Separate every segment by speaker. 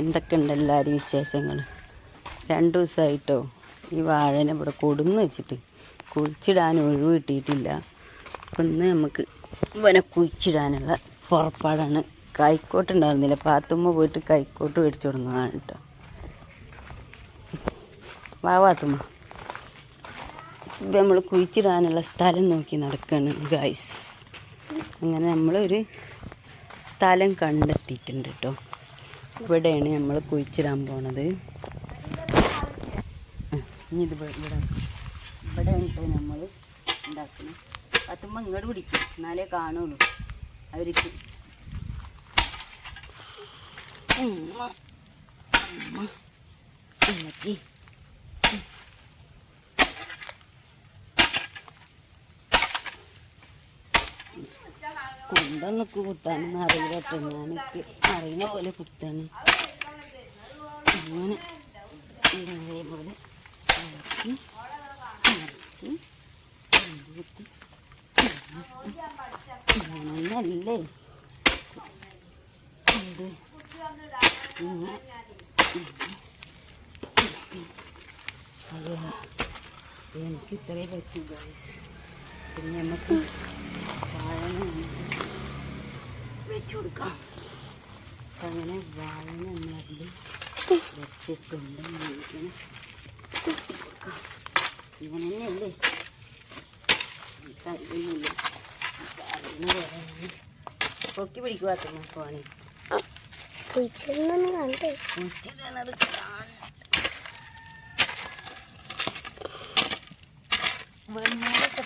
Speaker 1: എന്തൊക്കെയുണ്ട് എല്ലാവരും വിശേഷങ്ങൾ? രണ്ടു ദിവസമായിട്ടോ ഈ വാഴനെ ഇവിടെ കൊടുന്ന് വെച്ചിട്ട് കുഴിച്ചിടാൻ ഒഴിവ് കിട്ടിയിട്ടില്ല. ഇന്ന് നമുക്ക് ഇവനെ കുഴിച്ചിടാനുള്ള പുറപ്പാടാണ്. കൈക്കോട്ട് ഉണ്ടായിരുന്നില്ല. പാത്തുമ്മ പോയിട്ട് കൈക്കോട്ട് മേടിച്ചു കൊടുക്കുന്നതാണ് കേട്ടോ. വാ പാത്തുമ്മ. ഇപ്പം നമ്മൾ കുഴിച്ചിടാനുള്ള സ്ഥലം നോക്കി നടക്കുകയാണ് ഗൈസ് അങ്ങനെ നമ്മളൊരു സ്ഥലം കണ്ടെത്തിയിട്ടുണ്ട് കേട്ടോ ഇവിടെയാണ് നമ്മൾ കുഴിച്ചിടാൻ പോണത്. ഇനി ഇത് ഇവിടെ ഇവിടെ കേട്ടോ നമ്മൾ ഉണ്ടാക്കുന്നത് പത്തുമ്പോൾ ഇങ്ങോട്ട് പിടിക്കും. എന്നാലേ കാണുള്ളൂ. അവർക്ക് ഉമ്മ, ഉമ്മ, ഉമ്മച്ചി. കൊണ്ടൊന്നൊക്കെ കുത്താനും അറിയില്ല കേട്ടോ. ഞാനൊക്കെ അറിയുന്ന പോലെ കുത്താണ്. അങ്ങനെ ഇതേപോലെ അയ്യോ എനിക്ക് ഇത്രേ പറ്റൂ പിന്നെ നമുക്ക് വാഴ വെച്ച് കൊടുക്കാം അങ്ങനെ വാഴ നമ്മളതിൽ വെച്ചിട്ടുണ്ട്. ഇങ്ങനെ ഇങ്ങനെ തന്നെയല്ലേ എനിക്കറിയുന്നില്ല അറിയുന്ന പോലെ പൊക്കി പിടിക്കുവാത്ത പോണേ
Speaker 2: കണ്ടേ
Speaker 1: കാണ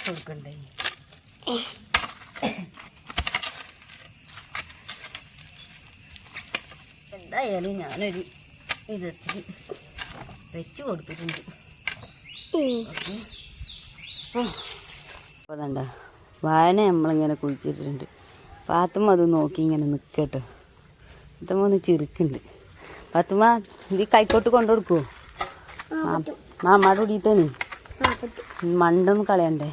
Speaker 1: കൊടുക്കണ്ടേ? എന്തായാലും ഞാനൊരു വിധത്തിൽ വെച്ച് കൊടുത്തിട്ടുണ്ട്. ഓക്കെ അപ്പോൾ അതണ്ട വായന നമ്മളിങ്ങനെ കുഴിച്ചിട്ടുണ്ട് പാത്തുമ്മ അത് നോക്കി ഇങ്ങനെ നിൽക്കട്ടോ പാത്തുമ്മ ഒന്ന് ചെറുക്കുണ്ട് പാത്തുമ്മ ഇത് കൈക്കോട്ട് കൊണ്ടു കൊടുക്കുമോ മാമാടെ കുടിയിട്ടാണ് മണ്ടൊന്നും കളയണ്ടേ?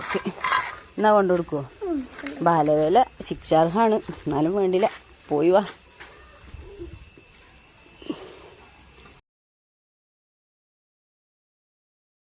Speaker 1: ഓക്കെ. എന്നാ കൊണ്ടു കൊടുക്കുമോ ബാലവേല ശിക്ഷാർഹമാണ്. എന്നാലും വേണ്ടില്ല. പോയി വാ.